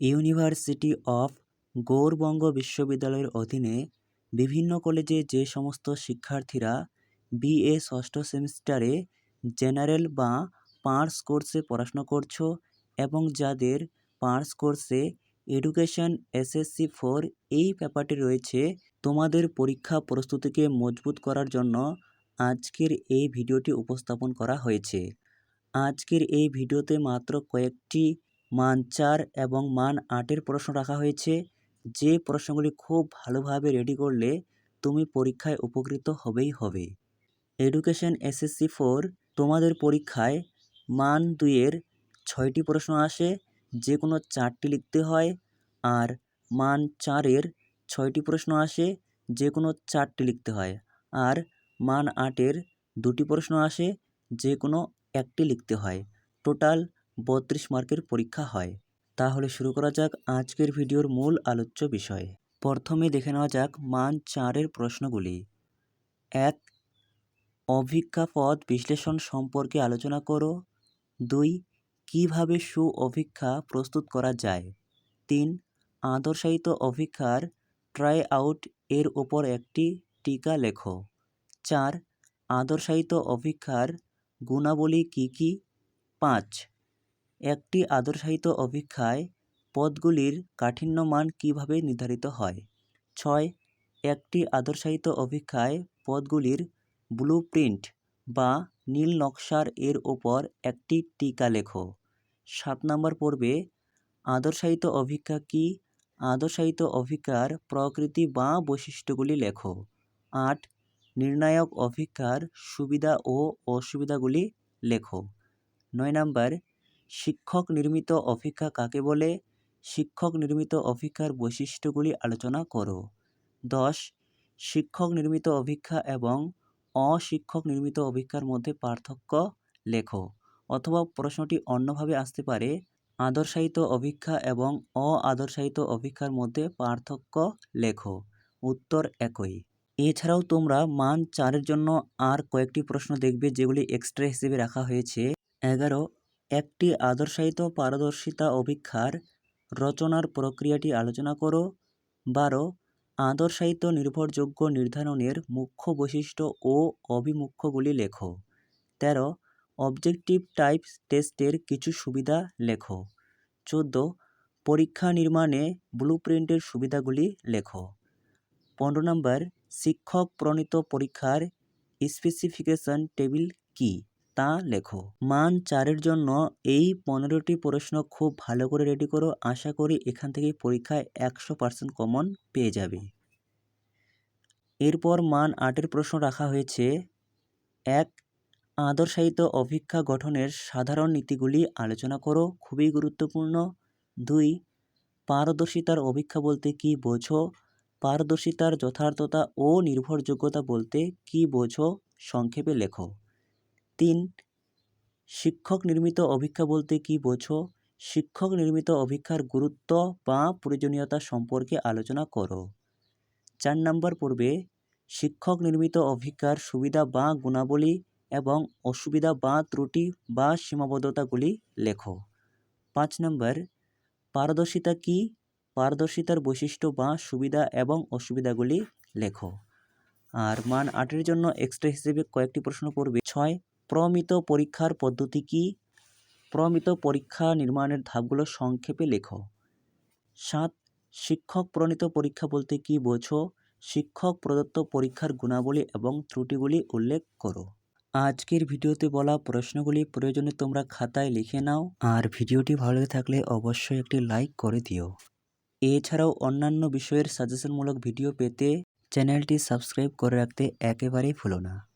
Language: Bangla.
ইউনিভার্সিটি অফ গৌড়বঙ্গ বিশ্ববিদ্যালয়ের অধীনে বিভিন্ন কলেজে যে সমস্ত শিক্ষার্থীরা বিএ ষষ্ঠ সেমিস্টারে জেনারেল বা পার্স কোর্সে পড়াশুনো করছ এবং যাদের পার্স কোর্সে এডুকেশন এসএসসি ফোর এই পেপারটি রয়েছে, তোমাদের পরীক্ষা প্রস্তুতিকে মজবুত করার জন্য আজকের এই ভিডিওটি উপস্থাপন করা হয়েছে। আজকের এই ভিডিওতে মাত্র কয়েকটি মান চার এবং মান আটের প্রশ্ন রাখা হয়েছে। যে প্রশ্নগুলি খুব ভালোভাবে রেডি করলে তুমি পরীক্ষায় উপকৃত হবেই হবে। এডুকেশন এসএসসি ফোর তোমাদের পরীক্ষায় মান দুইয়ের ছয়টি প্রশ্ন আসে যে কোনো চারটি লিখতে হয়, আর মান চারের ছয়টি প্রশ্ন আসে যে কোনো চারটি লিখতে হয়, আর মান আটের দুটি প্রশ্ন আসে যে কোনো একটি লিখতে হয়। টোটাল বত্রিশ মার্কের পরীক্ষা হয়। তাহলে শুরু করা যাক আজকের ভিডিওর মূল আলোচ্য বিষয়। প্রথমে দেখে নেওয়া যাক মান চারের প্রশ্নগুলি। এক অভিজ্ঞাপদ বিশ্লেষণ সম্পর্কে আলোচনা করো। দুই, কীভাবে সু অভিজ্ঞা প্রস্তুত করা যায়। তিন, আদর্শায়িত অভিজ্ঞার ট্রাই আউট এর ওপর একটি টিকা লেখো। চার, আদর্শায়িত অভিজ্ঞার গুণাবলী কী কী? পাঁচ একটি আদর্শায়িত অভিজ্ঞায় পদগুলির কাঠিন্য মান কীভাবে নির্ধারিত হয়? ছয়, একটি আদর্শায়িত অভিজ্ঞায় পদগুলির ব্লু প্রিন্ট বা নীল নকশার এর ওপর একটি টিকা লেখো। সাত নম্বর পর্বে, আদর্শায়িত অভিজ্ঞা কী? আদর্শায়িত অভিজ্ঞার প্রকৃতি বা বৈশিষ্ট্যগুলি লেখো। আট, নির্ণায়ক অভিজ্ঞার সুবিধা ও অসুবিধাগুলি লেখো। নয় নাম্বার শিক্ষক নির্মিত অভিজ্ঞা কাকে বলে? শিক্ষক নির্মিত অভিজ্ঞার বৈশিষ্ট্যগুলি আলোচনা করো। দশ, শিক্ষক নির্মিত অভিজ্ঞা এবং অশিক্ষক নির্মিত অভিজ্ঞার মধ্যে পার্থক্য লেখো অথবা প্রশ্নটি অন্যভাবে আসতে পারে। আদর্শায়িত অভিজ্ঞা এবং অ আদর্শায়িত অভিজ্ঞার মধ্যে পার্থক্য লেখো। উত্তর একই। এছাড়াও তোমরা মান চারের জন্য আর কয়েকটি প্রশ্ন দেখবে যেগুলি এক্সট্রা হিসেবে রাখা হয়েছে। এগারো একটি আদর্শায়িত পারদর্শিতা অভিক্ষার রচনার প্রক্রিয়াটি আলোচনা করো। বারো, আদর্শায়িত নির্ভরযোগ্য নির্ধারণের মুখ্য বৈশিষ্ট্য ও অভিমুখ্যগুলি লেখো। তেরো, অবজেক্টিভ টাইপ টেস্টের কিছু সুবিধা লেখো। চোদ্দ, পরীক্ষা নির্মাণে ব্লু প্রিন্টের সুবিধাগুলি লেখো। পনেরো নম্বর, শিক্ষক প্রণীত পরীক্ষার স্পেসিফিকেশন টেবিল কী? তা লেখো। মান চারের জন্য এই পনেরোটি প্রশ্ন খুব ভালো করে রেডি করো। আশা করি এখান থেকে পরীক্ষায় একশো পার্সেন্ট কমন পেয়ে যাবে। এরপর মান আটের প্রশ্ন রাখা হয়েছে। এক, আদর্শায়িত অভিজ্ঞা গঠনের সাধারণ নীতিগুলি আলোচনা করো, খুবই গুরুত্বপূর্ণ। দুই, পারদর্শিতার অভিজ্ঞা বলতে কি বোঝো? পারদর্শিতার যথার্থতা ও নির্ভরযোগ্যতা বলতে কি বোঝো? সংক্ষেপে লেখো। তিন, শিক্ষক নির্মিত অভিজ্ঞা বলতে কি বোঝো? শিক্ষক নির্মিত অভিজ্ঞার গুরুত্ব বা প্রয়োজনীয়তা সম্পর্কে আলোচনা করো। চার নম্বর পর্বে, শিক্ষক নির্মিত অভিজ্ঞার সুবিধা বা গুণাবলী এবং অসুবিধা বা ত্রুটি বা সীমাবদ্ধতাগুলি লেখো। পাঁচ নম্বর, পারদর্শিতা কি? পারদর্শিতার বৈশিষ্ট্য বা সুবিধা এবং অসুবিধাগুলি লেখো। আর মান আটের জন্য এক্সট্রা হিসেবে কয়েকটি প্রশ্ন পড়বে। ছয় প্রমিত পরীক্ষার পদ্ধতি কি? প্রমিত পরীক্ষা নির্মাণের ধাপগুলো সংক্ষেপে লেখো। সাত, শিক্ষক প্রণীত পরীক্ষা বলতে কি বোঝো? শিক্ষক প্রদত্ত পরীক্ষার গুণাবলী এবং ত্রুটিগুলি উল্লেখ করো। আজকের ভিডিওতে বলা প্রশ্নগুলি প্রয়োজনে তোমরা খাতায় লিখে নাও। আর ভিডিওটি ভালো লেগে থাকলে অবশ্যই একটি লাইক করে দিও। এছাড়াও অন্যান্য বিষয়ের সাজেশনমূলক ভিডিও পেতে চ্যানেলটি সাবস্ক্রাইব করে রাখতে একেবারেই ভুলো না।